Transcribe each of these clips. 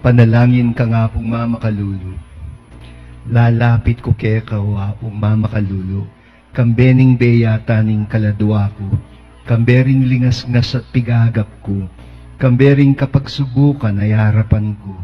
Panalangin ka nga pong mama kalulu. Lalapit ko kay kawa pong mama kalulu. Kambening beyata ning kaladwa ko. Kambering lingas-ngas at pigagap ko. Kambering kapag subukan ay harapan ko.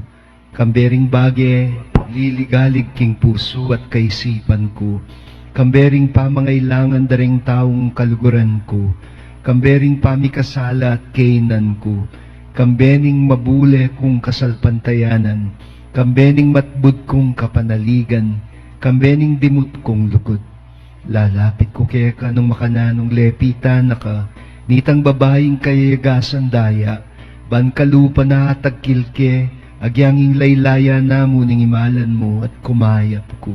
Kambering bage, liligalig king puso at kaisipan ko. Kambering pamangailangan daring taong kaluguran ko. Kambering pamikasala at kainan ko. Kambening mabule kong kasalpantayanan. Kambening matbud kong kapanaligan. Kambening dimut kong lukod. Lalapit ko kaya ka nung makananong lepita na ka, nitang babaeng kayagasan daya, ban kalupa na tagkilke, agyanging laylaya na muning imalan mo at kumayap ko.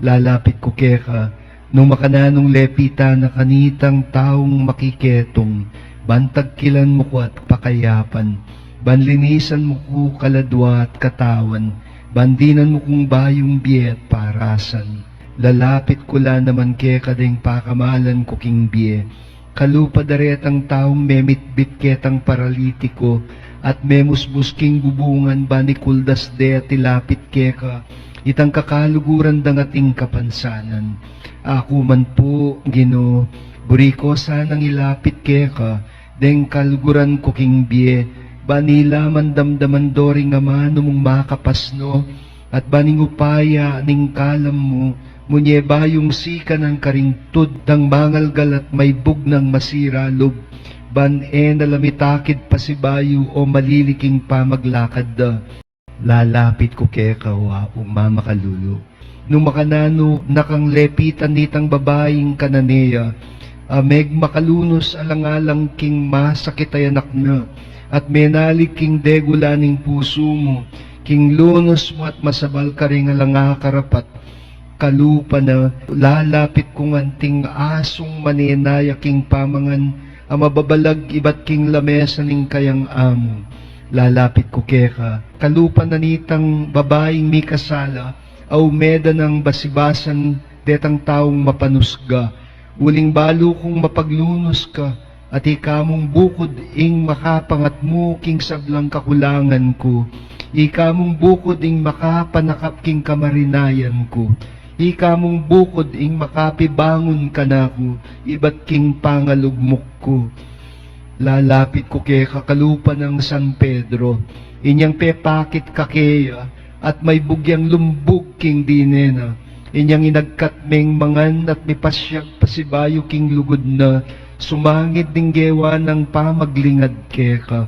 Lalapit ko kaya ka, nung makananong lepita na kanitang taong makiketong, bantagkilan mo ko at pakayapan, banlinisan mo ko kaladwa at katawan, bandinan mo kong bayong biye at parasan. Lalapit ko la naman kaya kadeng pakamalan ko king biye, kalupa daret ang taong memitbit ketang paralitiko, at memusbus king bubungan banikuldas de at tilapit keka, itang kakaluguran dangating kapansanan. Ako man po, Gino, buriko sanang ilapit keka, deng kaluguran ko king biye, banila man damdaman doring ama mong makapasno, at baning upaya ning kalam mo, munye bayong sika ng karingtud, dang mangalgal at may bugnang masira lub, ban e nalamitakid pa si bayo o maliliking pamaglakad da. Lalapit ko kay kawa umama kalulu. Nung makanano, nakang lepitan nitang babaeng kananeya, ameg makalunos alang-alang king masakit ay anak na, at menalig king degulaning puso mo, king lunos mo at masabal ka rin alang karapat, kalupa na. Lalapit kong anting asong maninaya king pamangan, ang mababalag iba't king lamesa ning kayang amo. Lalapit ko keka, kalupa na nitang babaeng may kasala, aw meda ng basibasan detang taong mapanusga, uling balo kong mapaglunos ka, at ikamong bukod ing makapangat mo king sablang kakulangan ko, ikamong bukod ing makapanakap king kamarinayan ko, ikamong bukod ing makapibangon ka na ko, iba't king pangalugmok ko. Lalapit ko kay kakalupa ng San Pedro, inyang pepakit kakeya, at may bugyang lumbog king dinena, inyang inagkat meng mangan at may pasyag pasibayo king lugod na, sumangit ding gewa ng pamaglingad keka.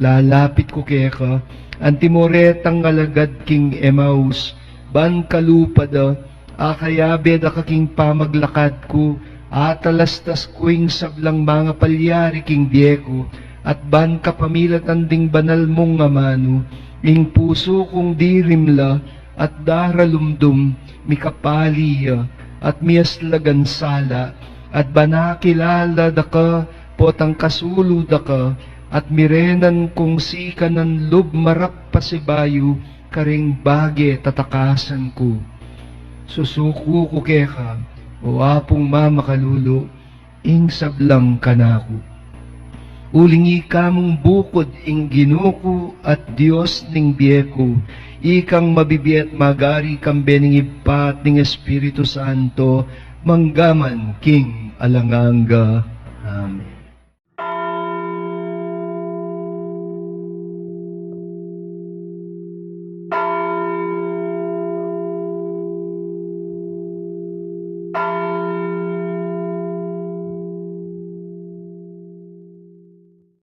Lalapit ko keka, antimoretang alagad king Emmaus, ban kalupa da, akayabe da kaking pamaglakad ko, atalastas kuing sablang mga palyari king dieko, at ban kapamilat anding banal mong amano, ing puso kong dirimla, at daralumdum, mikapaliya, at miyaslagan sala, at banakilala da ka, potang kasulo da ka, at mirenan kong sika ng lub marap pasibayo, karing bage tatakasan ko. Susuko ko keka, o apong mama kalulo, ing sablang kanako. Uling ikamong bukod ing ginuko at Diyos ning biyeko, ikang mabibiyat magari kang bening ipat ning Espiritu Santo, manggaman king alanganga. Amen.